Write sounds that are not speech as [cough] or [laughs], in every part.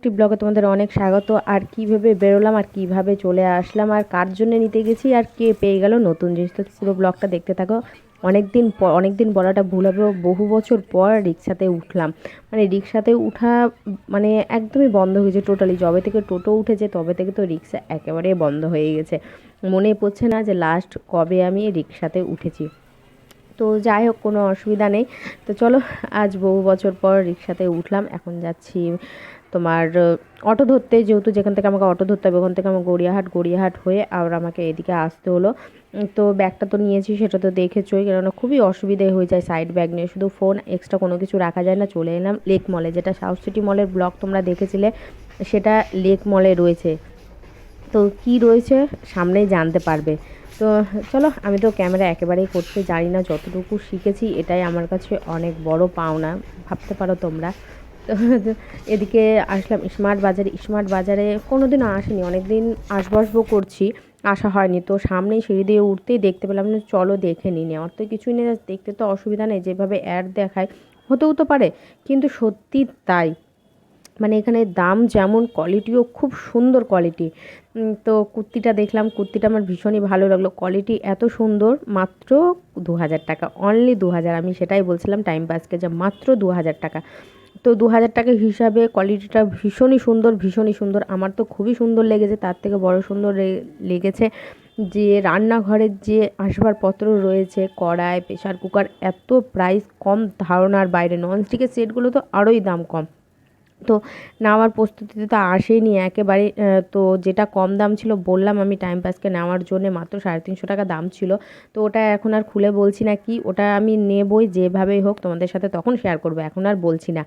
একটি ব্লগে তোমাদের অনেক স্বাগত। আর কীভাবে বেরোলাম, আর কীভাবে চলে আসলাম, আর কার জন্য নিতে গেছি, আর কে পেয়ে গেল নতুন জিনিস। তো পুরো ব্লগটা দেখতে থাকো। অনেক দিন পর অনেক দিন বলাটা ভুল হবে। বহু বছর পর রিক্সাতে উঠলাম। মানে রিক্সাতে উঠা মানে একদমই বন্ধ হয়েছে টোটালি যবে থেকে টোটো উঠেছে, তবে থেকে তো রিক্সা একেবারে বন্ধ হয়ে গেছে। মনে পড়ছে না যে লাস্ট কবে আমি রিক্সাতে উঠেছি। তো যাই হোক, কোনো অসুবিধা নেই। তো চলো, আজ বহু বছর পর রিক্সাতে উঠলাম। এখন যাচ্ছি তোমার অটো ধরতে, যেহেতু যেখান থেকে আমাকে অটো ধরতে হবে, ওখান থেকে আমার গড়িয়াহাট গড়িয়াহাট হয়ে আবার আমাকে এদিকে আসতে হলো। তো ব্যাগটা তো নিয়েছি, সেটা তো দেখেছোই, কেননা খুবই অসুবিধে হয়ে যায় সাইড ব্যাগ নিয়ে। শুধু ফোন এক্সট্রা কোনো কিছু রাখা যায় না, চলে এলাম লেক মলে যেটা সাউথ সিটি মলের ব্লগ তোমরা দেখেছিলে, সেটা লেক মলে রয়েছে। তো কি রয়েছে, সামনেই জানতে পারবে। তো চলো, আমি তো ক্যামেরা একেবারেই করতে জানি না, যতটুকু শিখেছি, এটাই আমার কাছে অনেক বড় পাওনা। ভাবতে পারো তোমরা। তো [laughs] এদিকে আসলাম স্মার্ট বাজারে। স্মার্ট বাজারে কোনো দিনও আসেনি। অনেক দিন আসবসবো করছি, আসা হয়নি। তো সামনেই সিঁড়ি দিয়ে উঠতেই দেখতে পেলাম না চলো দেখে নিই। নেওয়ার তো কিছুই নেই দেখতে তো অসুবিধা নেই। যেভাবে অ্যাড দেখায়, হতেও তো পারে। কিন্তু সত্যি তাই। মানে এখানে দাম যেমন কোয়ালিটিও খুব সুন্দর কোয়ালিটি তো কুর্তিটা দেখলাম, কুর্তিটা আমার ভীষণই ভালো লাগল। কোয়ালিটি এত সুন্দর, মাত্র দু হাজার টাকা। অনলি দু হাজার। আমি সেটাই বলছিলাম টাইম পাসকে যে মাত্র দু হাজার টাকা। তো দু হাজার টাকা হিসাবে কোয়ালিটিটা ভীষণই সুন্দর ভীষণই সুন্দর। আমার তো খুবই সুন্দর লেগেছে, তার থেকে বড় সুন্দর লেগেছে যে রান্নাঘরের যে আসবাবপত্র রয়েছে, কড়াই প্রেশার কুকার এত প্রাইস কম ধারণার বাইরে। ননস্টিকের সেটগুলো তো আরোই দাম কম। তো নেওয়ার প্রস্তুতিতে তো আসেনি একেবারে তো যেটা কম দাম ছিল বললাম আমি টাইম পাসকে নেওয়ার জন্য মাত্র সাড়ে তিনশো টাকা দাম ছিল। তো ওটা এখন আর খুলে বলছি না কি, ওটা আমি নেবই যেভাবেই হোক তোমাদের সাথে তখন শেয়ার করব, এখন আর বলছি না।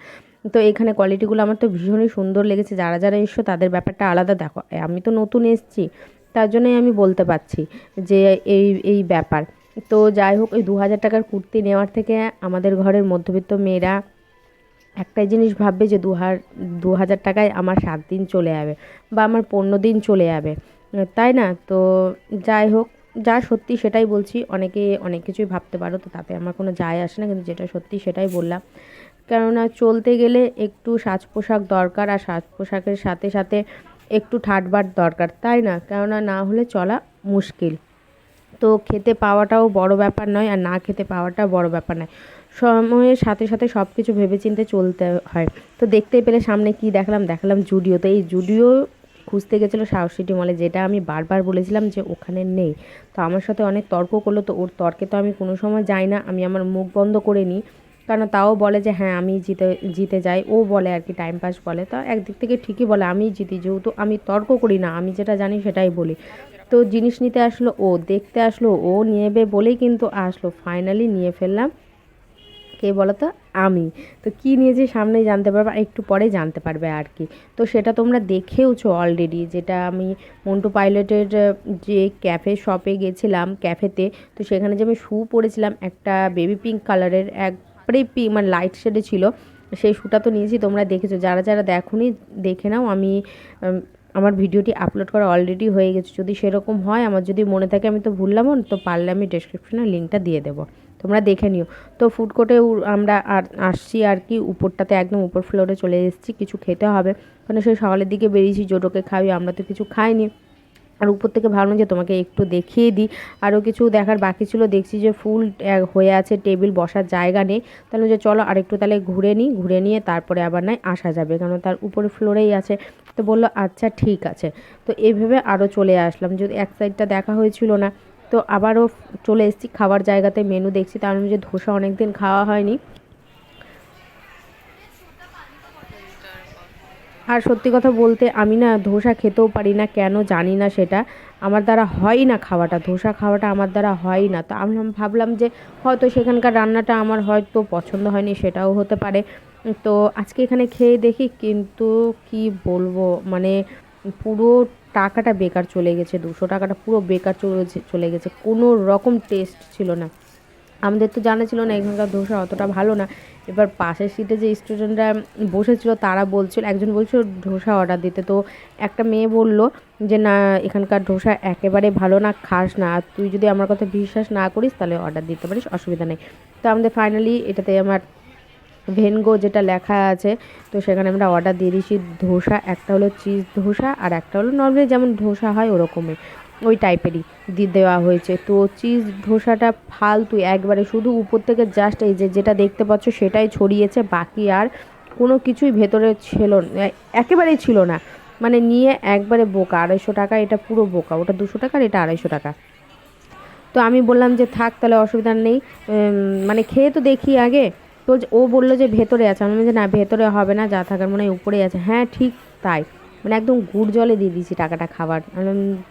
তো এখানে কোয়ালিটিগুলো আমার তো ভীষণই সুন্দর লেগেছে, যারা যারা এসছো তাদের ব্যাপারটা আলাদা, দেখো আমি তো নতুন এসছি, তার জন্যই আমি বলতে পারছি যে এই এই ব্যাপার। তো যাই হোক, ওই দু হাজার টাকার কুর্তি নেওয়ার থেকে আমাদের ঘরের মধ্যবিত্ত মেয়েরা একটাই জিনিস ভাববে যে দু দু হাজার টাকায় আমার সাত দিন চলে যাবে বা আমার পনেরো দিন চলে যাবে। তাই না? তো যাই হোক, যা সত্যি সেটাই বলছি। অনেকে অনেক কিছুই ভাবতে পারো, তো তাতে আমার কোনো যায় আসে না। কিন্তু যেটা সত্যি সেটাই বললাম। কেননা চলতে গেলে একটু সাজ পোশাক দরকার আর সাজ পোশাকের সাথে সাথে একটু ঠাটবার দরকার, তাই না? কেননা না হলে চলা মুশকিল। তো খেতে পাওয়াটাও বড় ব্যাপার নয় আর না খেতে পাওয়াটাও বড় ব্যাপার নয়। সময়ের সাথে সাথে সব কিছু ভেবেচিন্তে চলতে হয়। তো দেখতে পেলে সামনে কি দেখলাম? দেখালাম জুডিও। তো এই জুডিও খুঁজতে গেছিল সাউথ সিটি মলে, যেটা আমি বারবার বলেছিলাম যে ওখানে নেই। তো আমার সাথে অনেক তর্ক করল, তো ওর তর্কে তো আমি কোনো সময় যাই না। আমি আমার মুখ বন্ধ করে নিই। কারণ তাও বলে যে হ্যাঁ আমি জিতে জিতে যাই। ও বলে আর কি টাইম পাস বলে। তা একদিক থেকে ঠিকই বলে, আমি জিতি, যেহেতু আমি তর্ক করি না, আমি যেটা জানি সেটাই বলি। তো জিনিস নিতে আসলো ও, দেখতে আসলো ও নেবে বলেই কিন্তু আসলো। ফাইনালি নিয়ে ফেললাম। কে বলো তো? আমি। তো কী নিয়েছি সামনেই জানতে পারবে, আর একটু পরে জানতে পারবে আর কি। তো সেটা তোমরা দেখেওছো অলরেডি যেটা আমি মন্টু পাইলটের যে ক্যাফে শপে গেছিলাম ক্যাফেতে তো সেখানে যে আমি শ্যু পরেছিলাম, একটা বেবি পিঙ্ক কালারের একবারে পি মানে লাইট শেডে ছিল, সেই শ্যুটা তো নিয়েছি, তোমরা দেখেছ। যারা যারা দেখোনি, দেখে নাও, আমি আমার ভিডিওটি আপলোড করা অলরেডি হয়ে গেছে। যদি সেরকম হয়, আমার যদি মনে থাকে আমি তো ভুললাম তো পারলে আমি ডেসক্রিপশনে লিঙ্কটা দিয়ে দেবো। তোমরা দেখে নিও। তো ফুড কোর্টে আমরা আর, আসছি আর কি, উপরটাতে একদম উপর ফ্লোরে চলে এসেছি, কিছু খেতে হবে। কারণ সেই সকালের দিকে বেরিয়েছি, জোটোকে খাই আমরা তো কিছু খাইনি। আর উপর থেকে ভাবলাম যে তোমাকে একটু দেখিয়ে দিই। আরও কিছু দেখার বাকি ছিল, দেখছি যে ফুল হয়ে আছে, টেবিল বসার জায়গা নেই। তাহলে যে চলো আরেকটু তাহলে ঘুরে নিই, ঘুরে নিয়ে তারপরে আবার নয় আসা যাবে কারণ তার উপরে ফ্লোরেই আছে। তো বলল আচ্ছা ঠিক আছে। তো এইভাবে আরও চলে আসলাম, যদি এক সাইডটা দেখা হয়েছিল না। তো আবারও চলে এসেছি খাবার জায়গাতে মেনু দেখছি, তার যে ধোসা অনেক দিন খাওয়া হয়নি। আর সত্যি কথা বলতে আমি না ধোসা খেতেও পারি না, কেন জানি না সেটা। আমার দ্বারা হয় না খাওয়াটা, ধোসা খাওয়াটা আমার দ্বারা হয় না। তো আমি ভাবলাম যে হয়তো সেখানকার রান্নাটা আমার হয়তো পছন্দ হয়নি, সেটাও হতে পারে। তো আজকে এখানে খেয়ে দেখি কিন্তু কি বলব মানে পুরো টাকাটা বেকার চলে গেছে, দুশো টাকাটা পুরো বেকার চলে চলে গেছে, কোনো রকম টেস্ট ছিল না। আমাদের তো জানা ছিল না এখানকার ধোসা অতটা ভালো না। এবার পাশের সিটে যে স্টুডেন্টরা বসেছিল, তারা বলছিল, একজন বলছিল ধোসা অর্ডার দিতে। তো একটা মেয়ে বলল যে, না, এখানকার ধোসা একেবারে ভালো না, খাস না। আর তুই যদি আমার কথা বিশ্বাস না করিস, তাহলে অর্ডার দিতে পারিস, অসুবিধা নেই। তো আমাদের ফাইনালি এটাতে আমার ভেনগো যেটা লেখা আছে, তো সেখানে আমরা অর্ডার দিয়ে দিয়েছি ধোসা। একটা হলো চিজ ধোসা আর একটা হলো নর্মালি যেমন ধোসা হয় ওরকমই। ওই টাইপেরই দিয়ে দেওয়া হয়েছে। তো চিজ ধোসাটা ফালতু, একবারে শুধু উপর থেকে জাস্ট এই যে যেটা দেখতে পাচ্ছ সেটাই ছড়িয়েছে, বাকি আর কোনো কিছুই ভেতরে ছিল একেবারেই ছিল না। মানে নিয়ে একবারে বোকা, আড়াইশো টাকা, এটা পুরো বোকা, ওটা দুশো টাকা আর এটা আড়াইশো টাকা। তো আমি বললাম যে থাক, তাহলে অসুবিধা নেই। মানে খেয়ে তো দেখি আগে। তো ও বলল যে ভেতরে আছে, আমি যে না, ভেতরে হবে না, যা থাকার মনে হয় উপরেই আছে। হ্যাঁ ঠিক তাই। মানে একদম গুড় জলে দিয়ে দিয়েছি টাকাটা খাবার।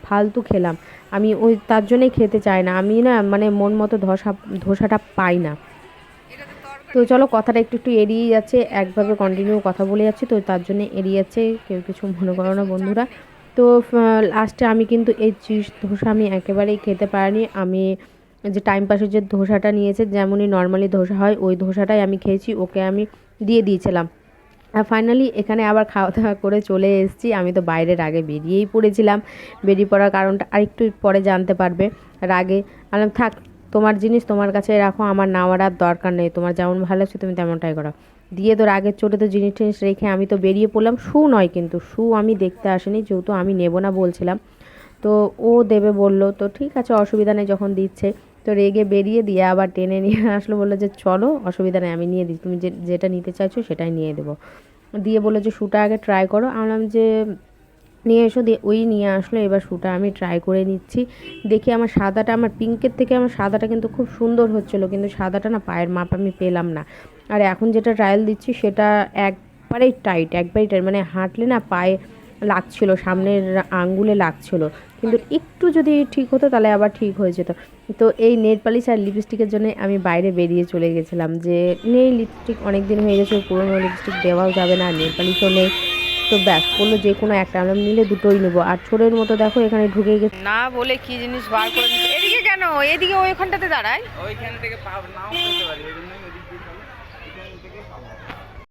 ফালতু খেলাম। আমি ওই, তার জন্যই খেতে চাই না। আমি না মানে মন মতো ধসা, ধোসাটা পাই না। তো চলো কথাটা একটু একটু এড়িয়ে যাচ্ছে, একভাবে কন্টিনিউ কথা বলে যাচ্ছি, তো তার জন্য এড়িয়ে যাচ্ছে, কেউ কিছু মনে করো না বন্ধুরা। তো লাস্টে আমি কিন্তু এই চিজ ধোসা আমি একেবারেই খেতে পারিনি। আমি যে টাইম পাসের যে ধোসাটা নিয়েছে, যেমনই নর্মালি ধোসা হয়, ওই ধোসাটাই আমি খেয়েছি, ওকে আমি দিয়ে দিয়েছিলাম। ফাইনালি এখানে আবার খাওয়া দাওয়া করে চলে এসেছি। আমি তো বাইরের আগে বেরিয়েই পড়েছিলাম। বেরিয়ে পড়ার কারণটা আরেকটু পরে জানতে পারবে। রাগে বললাম থাক, তোমার জিনিস তোমার কাছে রাখো, আমার নেওয়ার আর দরকার নেই। তোমার যেমন ভালো লাগছে তুমি তেমনটাই করো। দিয়ে তো রাগের চোটে তো জিনিস টিনিস রেখে আমি তো বেরিয়ে পড়লাম। শু নয় কিন্তু, শু আমি দেখতে আসিনি, যেহেতু আমি নেব না বলছিলাম। তো ও দেবে বলল, তো ঠিক আছে, অসুবিধা নেই যখন দিচ্ছে। তো রেগে বেরিয়ে দিয়ে আবার টেনে নিয়ে আসলো, বলল যে চলো, অসুবিধা নেই, আমি নিয়ে দিই। তুমি যে, যেটা নিতে চাইছো সেটাই নিয়ে দেবো। দিয়ে বলল যে শ্যুটা আগে ট্রাই করো। আমি বললাম যে নিয়ে এসো, দিয়ে ওই নিয়ে আসলো। এবার শ্যুটা আমি ট্রাই করে নিচ্ছি। দেখি আমার সাদাটা, আমার পিঙ্কের থেকে আমার সাদাটা কিন্তু খুব সুন্দর হচ্ছিল, কিন্তু সাদাটা না পায়ের মাপ আমি পেলাম না। আর এখন যেটা ট্রায়াল দিচ্ছি সেটা একবারেই টাইট একবারেই টাইট মানে হাঁটলে না পায়ে লাগছিল সামনের আঙ্গুলে লাগছিল। কিন্তু একটু যদি ঠিক হতো তাহলে আবার ঠিক হয়ে যেত। তো এই নেল পালিশ আর লিপস্টিকের জন্য আমি বাইরে বেরিয়ে চলে গেছিলাম যে নেই লিপস্টিক অনেক দিন হয়ে গেছে পুরোনো লিপস্টিক দেওয়াও যাবে না নেল পালিশও নেই। তো ব্যাস বলল যে কোনো একটা আমরা নিলে দুটোই নেব। আর ছোটোর মতো দেখো এখানে ঢুকে গেছে। না বলে কি জিনিস বার করে দিচ্ছে এদিকে কেন? এদিকে ওইখানটাতে দাঁড়ায়। ওইখান থেকে পাব নাও পারি